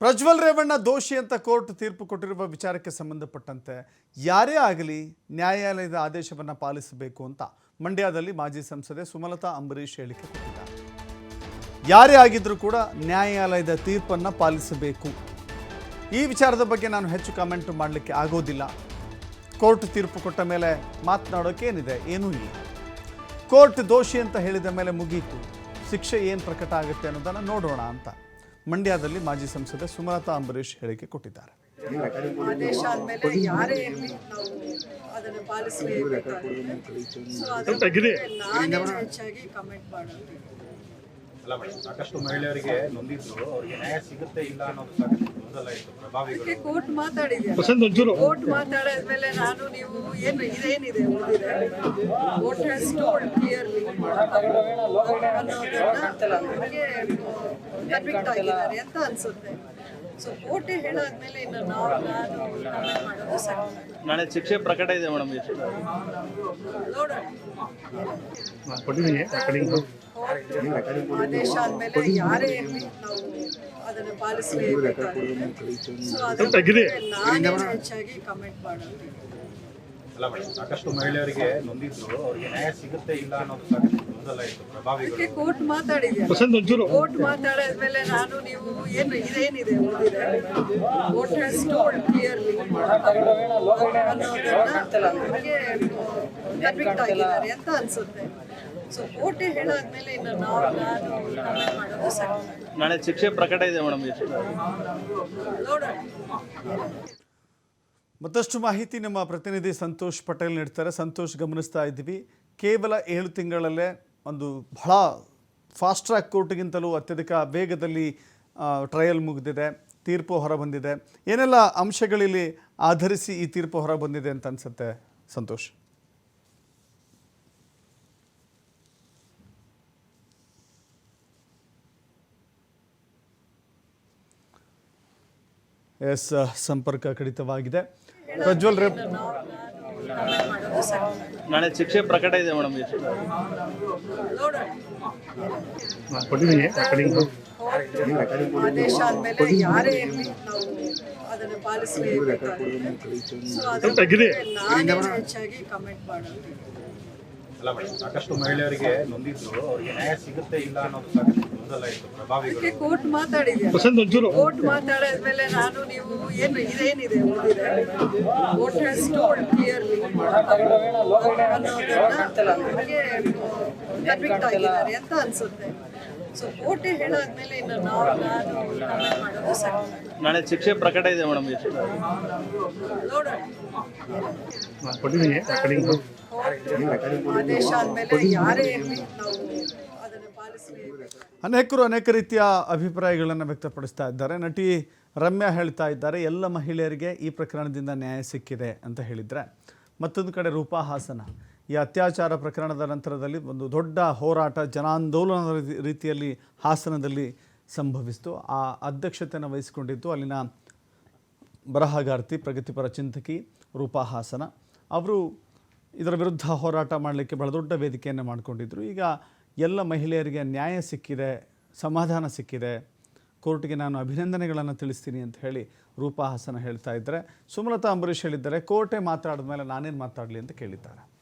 ಪ್ರಜ್ವಲ್ ರೇವಣ್ಣ ದೋಷಿ ಅಂತ ಕೋರ್ಟ್ ತೀರ್ಪು ಕೊಟ್ಟಿರುವ ವಿಚಾರಕ್ಕೆ ಸಂಬಂಧಪಟ್ಟಂತೆ ಯಾರೇ ಆಗಲಿ ನ್ಯಾಯಾಲಯದ ಆದೇಶವನ್ನು ಪಾಲಿಸಬೇಕು ಅಂತ ಮಂಡ್ಯದಲ್ಲಿ ಮಾಜಿ ಸಂಸದೆ ಸುಮಲತಾ ಅಂಬರೀಷ್ ಹೇಳಿಕೆ ಕೊಟ್ಟಿದ್ದಾರೆ. ಯಾರೇ ಆಗಿದ್ರೂ ಕೂಡ ನ್ಯಾಯಾಲಯದ ತೀರ್ಪನ್ನು ಪಾಲಿಸಬೇಕು. ಈ ವಿಚಾರದ ಬಗ್ಗೆ ನಾನು ಹೆಚ್ಚು ಕಮೆಂಟ್ ಮಾಡಲಿಕ್ಕೆ ಆಗೋದಿಲ್ಲ. ಕೋರ್ಟ್ ತೀರ್ಪು ಕೊಟ್ಟ ಮೇಲೆ ಮಾತನಾಡೋಕೆ ಏನಿದೆ, ಏನೂ ಇಲ್ಲ. ಕೋರ್ಟ್ ದೋಷಿ ಅಂತ ಹೇಳಿದ ಮೇಲೆ ಮುಗೀತು. ಶಿಕ್ಷೆ ಏನು ಪ್ರಕಟ ಆಗುತ್ತೆ ಅನ್ನೋದನ್ನು ನೋಡೋಣ ಅಂತ. ಮಂಡ್ಯದಲ್ಲಿ ಮಾಜಿ ಸಂಸದೆ ಸುಮಲತಾ ಅಂಬರೀಶ್ ಹೇಳಿಕೆ ಕೊಟ್ಟಿದ್ದಾರೆ. ಆದೇಶ ಆದ್ಮೇಲೆ ಯಾರೇ ಇರಲಿ ನಾವು ಅದನ್ನು ಪಾಲಿಸಲೇಬೇಕಾಗುತ್ತೆ ಸೊ ಅದಕ್ಕೆ ನಾನೇ ಹೆಚ್ಚಾಗಿ ಕಮೆಂಟ್ ಮಾಡೋದು. ಅಲ್ಲ ಮೇಡಮ್ ಸಾಕಷ್ಟು ಮಹಿಳೆಯರಿಗೆ ನೊಂದಿದ್ರು. ಅವರಿಗೆ ನ್ಯಾಯ ಸಿಗುತ್ತೆ ಇಲ್ಲ ಅನ್ನೋದು ಸಾಕಷ್ಟು ಗೊಂದಲ ಇತ್ತು. ಪ್ರಭಾವಿಗಳು. ಕೋರ್ಟ್ ಮಾತಾಡಿದೆ ಕೋರ್ಟ್ ಮಾತಾಡಿದ್ಮೇಲೆ ನಾನು ನೀವು ಏನು ಇದೇನಿದೆ ಓದಿದೆ ಕೋರ್ಟ್ ಹ್ಯಾಸ್ ಟೋಲ್ಡ್ ಕ್ಲಿಯರ್ಲಿ ಅನ್ನೋದನ್ನ ನಮಗೆ ಕನ್ವಿಕ್ಟ್ ಆಗಿದ್ದಾರೆ ಅಂತ ಅನ್ಸುತ್ತೆ. ಸೊ ಕೋರ್ಟ್ ಹೇಳಾದ್ಮೇಲೆ ಇನ್ನು ನಾವು ನಾನು ಮಾಡೋದು ಸರಿ. ನಾಳೆ ಶಿಕ್ಷೆ ಪ್ರಕಟ ಇದೆ ಮೇಡಮ್ ಎಷ್ಟು? ನೋಡೋಣ. ಆದೇಶ ಆದ್ಮೇಲೆ ಯಾರೇ ಇರಲಿ ನಾವು ಅದನ್ನು ಪಾಲಿಸಲೇಬೇಕಾಗುತ್ತೆ. ಸೊ ಹೆಚ್ಚಾಗಿ ಕಮೆಂಟ್ ಮಾಡೋದು. ಅಲ್ಲ ಮೇಡಮ್ ಸಾಕಷ್ಟು ಮಹಿಳೆಯರಿಗೆ ನೊಂದಿದ್ರು ಅವ್ರಿಗೆ ನ್ಯಾಯ ಸಿಗುತ್ತೆ ಇಲ್ಲ ಅನ್ನೋದು ಸಾಕಷ್ಟು ಅದಕ್ಕೆ ಕೋರ್ಟ್ ಮಾತಾಡಿದೆ ಕೋರ್ಟ್ ಮಾತಾಡಿದ್ಮೇಲೆ ನಾನು ನೀವು ಏನು ಇದೇನಿದೆ ಓದಿದೆ ಕೋರ್ಟ್ ಹ್ಯಾಸ್ ಟೋಲ್ಡ್ ಕ್ಲಿಯರ್ಲಿ ಅನ್ನೋದನ್ನ ನಮಗೆ ಕನ್ವಿಕ್ಟ್ ಆಗಿದ್ದಾರೆ ಅಂತ ಅನ್ಸುತ್ತೆ. ಸೊ ಕೋರ್ಟೇ ಹೇಳಾದ್ಮೇಲೆ ಇನ್ನು ನಾವು ನಾನು comment ಮಾಡೋದು ಸರಿ. ನಾಳೆ ಶಿಕ್ಷೆ ಪ್ರಕಟ ಇದೆ ಮೇಡಮ್ ನೋಡೋಣ. ಮತ್ತಷ್ಟು ಮಾಹಿತಿ ನಮ್ಮ ಪ್ರತಿನಿಧಿ ಸಂತೋಷ್ ಪಟೇಲ್ ನೀಡ್ತಾರೆ. ಸಂತೋಷ್ ಗಮನಿಸ್ತಾ ಇದ್ದೀವಿ. ಕೇವಲ ಏಳು ತಿಂಗಳಲ್ಲೇ ಒಂದು ಬಹಳ ಫಾಸ್ಟ್ ಟ್ರ್ಯಾಕ್ ಕೋರ್ಟ್ಗಿಂತಲೂ ಅತ್ಯಧಿಕ ವೇಗದಲ್ಲಿ ಟ್ರಯಲ್ ಮುಗಿದಿದೆ, ತೀರ್ಪು ಹೊರಬಂದಿದೆ. ಏನೆಲ್ಲ ಅಂಶಗಳಲ್ಲಿ ಆಧರಿಸಿ ಈ ತೀರ್ಪು ಹೊರಬಂದಿದೆ ಅಂತ ಅನ್ಸುತ್ತೆ, ಸಂತೋಷ್? ಎಸ್, ಸಂಪರ್ಕ ಕಡಿತವಾಗಿದೆ. ಪ್ರಜ್ವಲ್ comment ಮಾಡೋದು ಸರಿ ನಾಳೆ ಶಿಕ್ಷೆ ಪ್ರಕಟ ಇದೆ ಮೇಡಮ್ ಎಷ್ಟು ನೋಡೋಣ ಆದೇಶ ಅಂದ್ಮೇಲೆ ಯಾರೇ ಇರಲಿ ನಾವು ಅದನ್ನು ಪಾಲಿಸಲೇಬೇಕಾಗುತ್ತೆ ಸೊ ಅದಕ್ಕೆ ನಾನೇ ಹೆಚ್ಚಾಗಿ ಕಮೆಂಟ್ ಮಾಡೋದು. ಅಲ್ಲ ಮೇಡಮ್ ಸಾಕಷ್ಟು ಮಹಿಳೆಯರಿಗೆ ನೊಂದಿದ್ರು ಅವರಿಗೆ ನ್ಯಾಯ ಸಿಗುತ್ತೆ ಇಲ್ಲ ಅನ್ನೋದು ಸಾಕಷ್ಟು ಗೊಂದಲ ಇತ್ತು ಪ್ರಭಾವಿಗಳು. ಕೋರ್ಟ್ ಮಾತಾಡಿದೆ ಕೋರ್ಟ್ ಮಾತಾಡಿದ್ಮೇಲೆ ನಾನು ನೀವು ಏನು ಇದೇನಿದೆ ಓದಿದೆ ಕೋರ್ಟ್ ಹ್ಯಾಸ್ ಟೋಲ್ಡ್ ಕ್ಲಿಯರ್ಲಿ ಅನ್ನೋದನ್ನ ನಮಗೆ ಕನ್ವಿಕ್ಟ್ ಆಗಿದ್ದಾರೆ ಅಂತ ಅನ್ಸುತ್ತೆ. ಸೊ ಕೋರ್ಟ್ ಹೇಳಾದ್ಮೇಲೆ ಇನ್ನು ನಾವು ನಾನು comment ಮಾಡೋದು ಸರಿ. ನಾಳೆ ಶಿಕ್ಷೆ ಪ್ರಕಟ ಇದೆ ಮೇಡಮ್ ನೋಡೋಣ. ಕೋರ್ಟ್ ಆದೇಶ ಆದ್ಮೇಲೆ ಯಾರೇ ಇರಲಿ ನಾವು ಅದನ್ನು ಪಾಲಿಸಲೇಬೇಕಾಗುತ್ತೆ ಅನೇಕರು ಅನೇಕ ರೀತಿಯ ಅಭಿಪ್ರಾಯಗಳನ್ನು ವ್ಯಕ್ತಪಡಿಸ್ತಾ ಇದ್ದಾರೆ. ನಟಿ ರಮ್ಯಾ ಹೇಳ್ತಾ ಇದ್ದಾರೆ ಎಲ್ಲ ಮಹಿಳೆಯರಿಗೆ ಈ ಪ್ರಕರಣದಿಂದ ನ್ಯಾಯ ಸಿಕ್ಕಿದೆ ಅಂತ ಹೇಳಿದರೆ. ಮತ್ತೊಂದು ಕಡೆ ರೂಪಾ ಹಾಸನ. ಈ ಅತ್ಯಾಚಾರ ಪ್ರಕರಣದ ನಂತರದಲ್ಲಿ ಒಂದು ದೊಡ್ಡ ಹೋರಾಟ ಜನಾಂದೋಲನ ರೀತಿಯಲ್ಲಿ ಹಾಸನದಲ್ಲಿ ಸಂಭವಿಸಿತು. ಆ ಅಧ್ಯಕ್ಷತೆಯನ್ನು ವಹಿಸಿಕೊಂಡಿದ್ದು ಅಲ್ಲಿನ ಬರಹಗಾರ್ತಿ ಪ್ರಗತಿಪರ ಚಿಂತಕಿ ರೂಪಾ ಹಾಸನ. ಅವರು ಇದರ ವಿರುದ್ಧ ಹೋರಾಟ ಮಾಡಲಿಕ್ಕೆ ಬಹಳ ದೊಡ್ಡ ವೇದಿಕೆಯನ್ನು ಮಾಡಿಕೊಂಡಿದ್ದರು ಈಗ ಎಲ್ಲ ಮಹಿಳೆಯರಿಗೆ ನ್ಯಾಯ ಸಿಕ್ಕಿದೆ, ಸಮಾಧಾನ ಸಿಕ್ಕಿದೆ. ಕೋರ್ಟ್ಗೆ ನಾನು ಅಭಿನಂದನೆಗಳನ್ನು ತಿಳಿಸ್ತೀನಿ ಅಂತ ಹೇಳಿ ರೂಪಾ ಹಾಸನ ಹೇಳ್ತಾ ಇದ್ದರೆ. ಸುಮಲತಾ ಅಂಬರೀಷ್ ಹೇಳಿದ್ದಾರೆ, ಕೋರ್ಟೇ ಮಾತಾಡಿದ ಮೇಲೆ ನಾನೇನು ಮಾತಾಡಲಿ ಅಂತ ಕೇಳಿದ್ದಾರೆ.